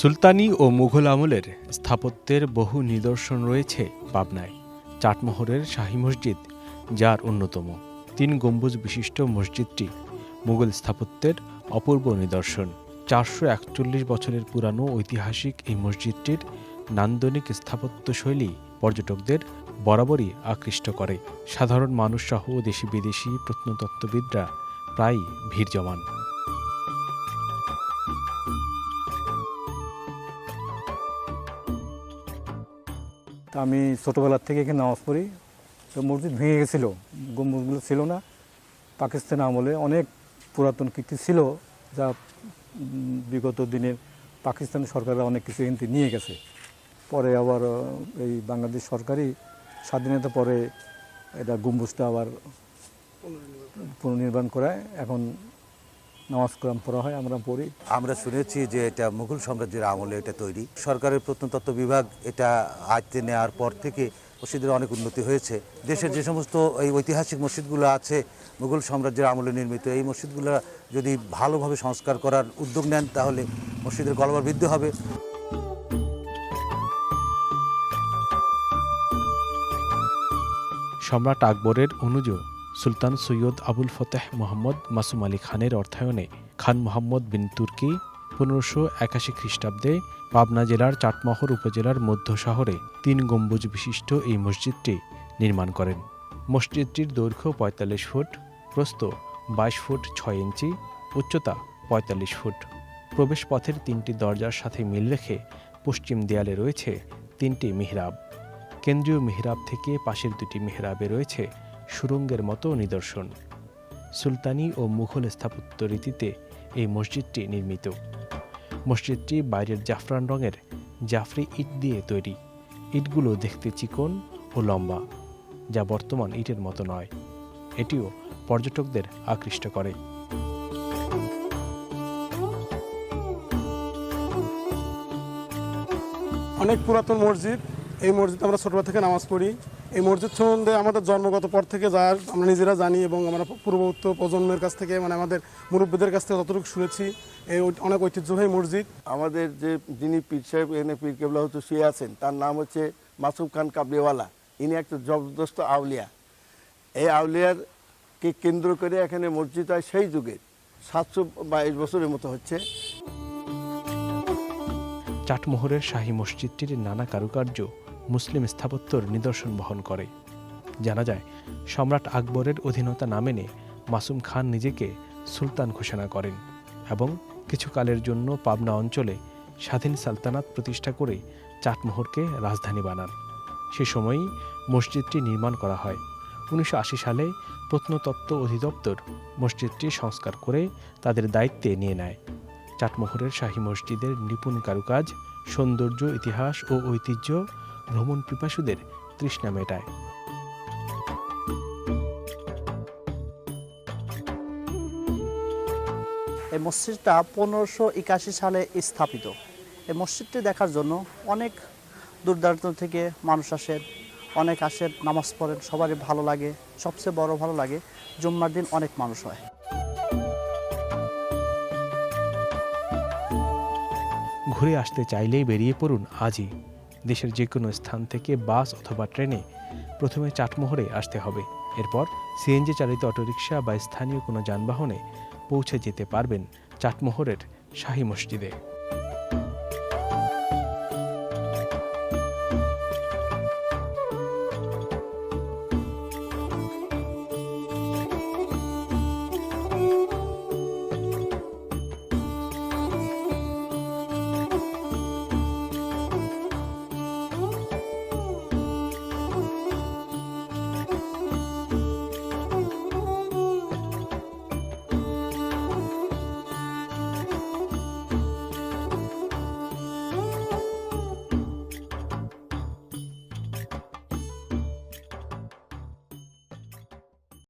সুলতানি ও মুঘল আমলের স্থাপত্যের বহু নিদর্শন রয়েছে পাবনায়। চাটমোহরের শাহী মসজিদ, যার অন্যতম। তিন গম্বুজ বিশিষ্ট মসজিদটি মুঘল স্থাপত্যের অপূর্ব নিদর্শন। চারশো একচল্লিশ বছরের পুরানো ঐতিহাসিক এই মসজিদটির নান্দনিক স্থাপত্যশৈলী পর্যটকদের বরাবরই আকৃষ্ট করে। সাধারণ মানুষসহ দেশি বিদেশি প্রত্নতত্ত্ববিদরা প্রায়ই ভিড় জমান। আমি ছোটোবেলার থেকে এখানে নামাজ পড়ি। তো মসজিদ ভেঙে গেছিল, গম্বুজগুলো ছিল না। পাকিস্তান আমলে অনেক পুরাতন কীর্তি ছিল, যা বিগত দিনের পাকিস্তান সরকাররা অনেক কিছু থেকে নিয়ে গেছে। পরে আবার এই বাংলাদেশ সরকারই স্বাধীনতা পরে এটা গম্বুজটা আবার পুনর্নির্মাণ করায়। এখন নামাজ কোরআন পড়া হয় আমরা পড়ি। আমরা শুনেছি যে এটা মুঘল সাম্রাজ্যের আমলে এটা তৈরি। সরকারের প্রত্নতত্ত্ব বিভাগ এটা আয়ত্তে নেওয়ার পর থেকে মসজিদের অনেক উন্নতি হয়েছে। দেশের যে সমস্ত এই ঐতিহাসিক মসজিদগুলো আছে মুঘল সাম্রাজ্যের আমলে নির্মিত এই মসজিদগুলো যদি ভালোভাবে সংস্কার করার উদ্যোগ নেন তাহলে মসজিদের গলবার বৃদ্ধি হবে। সম্রাট আকবরের অনুজ সুলতান সৈয়দ আবুল ফতেহ মোহাম্মদ মাসুম আলী খানের অর্থায়নে খান মোহাম্মদ বিন তুর্কি পনেরোশো একাশি খ্রিস্টাব্দে পাবনা জেলার চাটমোহর উপজেলার মধ্য শহরে তিন গম্বুজ বিশিষ্ট এই মসজিদটি নির্মাণ করেন। মসজিদটির দৈর্ঘ্য পঁয়তাল্লিশ ফুট, প্রস্থ বাইশ ফুট ছয় ইঞ্চি, উচ্চতা পঁয়তাল্লিশ ফুট। প্রবেশপথের তিনটি দরজার সাথে মিল রেখে পশ্চিম দেয়ালে রয়েছে তিনটি মিহরাব। কেন্দ্রীয় মিহরাব থেকে পাশের দুটি মিহরাবে রয়েছে সুরঙ্গের মতো নিদর্শন। সুলতানি ও মুঘল স্থাপত্য রীতিতে এই মসজিদটি নির্মিত। মসজিদটি বাইরের জাফরান রঙের জাফরি ইট দিয়ে তৈরি। ইটগুলো দেখতে চিকন ও লম্বা, যা বর্তমান ইটের মতো নয়। এটিও পর্যটকদের আকৃষ্ট করে। অনেক পুরাতন মসজিদ। এই মসজিদ আমরা ছোটবেলা থেকে নামাজ পড়ি। এই মসজিদ সম্বন্ধে আমাদের জন্মগত পর থেকে যা আমরা নিজেরা জানি এবং আমরা পূর্ববর্তী প্রজন্মের কাছ থেকে মানে আমাদের মুরব্বীদের কাছ থেকে যতটুকু শুনেছি এই অনেক ঐতিহ্যবাহী মসজিদ। আমাদের যে যিনি পীর সাহেব এনে পীর কেবলা হতো শুয়ে আছেন তার নাম হচ্ছে মাসুম খান কাবলিওয়ালা। ইনি একটা জবরদস্ত আউলিয়া। এই আউলিয়ার কে কেন্দ্র করে এখানে মসজিদ হয় সেই যুগের সাতশো বাইশ বছরের মতো হচ্ছে। চাটমোহরের শাহী মসজিদটির নানা কারুকার্য মুসলিম স্থাপত্যর নিদর্শন বহন করে। জানা যায়, সম্রাট আকবরের অধীনতা না মেনে মাসুম খান নিজেকে সুলতান ঘোষণা করেন এবং কিছুকালের জন্য পাবনা অঞ্চলে স্বাধীন সালতানাত প্রতিষ্ঠা করে চাটমোহরকে রাজধানী বানান। সে সময়ই মসজিদটি নির্মাণ করা হয়। উনিশশো আশি সালে প্রত্নতত্ত্ব অধিদপ্তর মসজিদটি সংস্কার করে তাদের দায়িত্বে নিয়ে নেয়। চাটমোহরের শাহী মসজিদের নিপুণ কারুকাজ, সৌন্দর্য, ইতিহাস ও ঐতিহ্য ভ্রমণ পিপাসুদের তৃষ্ণা মেটায়। এই মসজিদটা পনেরোশো একাশি সালে স্থাপিত। এই মসজিদটি দেখার জন্য অনেক দূরদূরান্ত থেকে মানুষ আসেন অনেক আসেন নামাজ পড়েন সবারই ভালো লাগে সবচেয়ে বড় ভালো লাগে জুম্মার দিন অনেক মানুষ হয়। ঘুরে আসতে চাইলেই বেরিয়ে পড়ুন আজই। দেশের যে কোনো স্থান থেকে বাস অথবা ট্রেনে প্রথমে চাটমোহরে আসতে হবে। এরপর সিএনজি চালিত অটোরিকশা বা স্থানীয় কোনো যানবাহনে পৌঁছে যেতে পারবেন চাটমোহরের শাহী মসজিদে।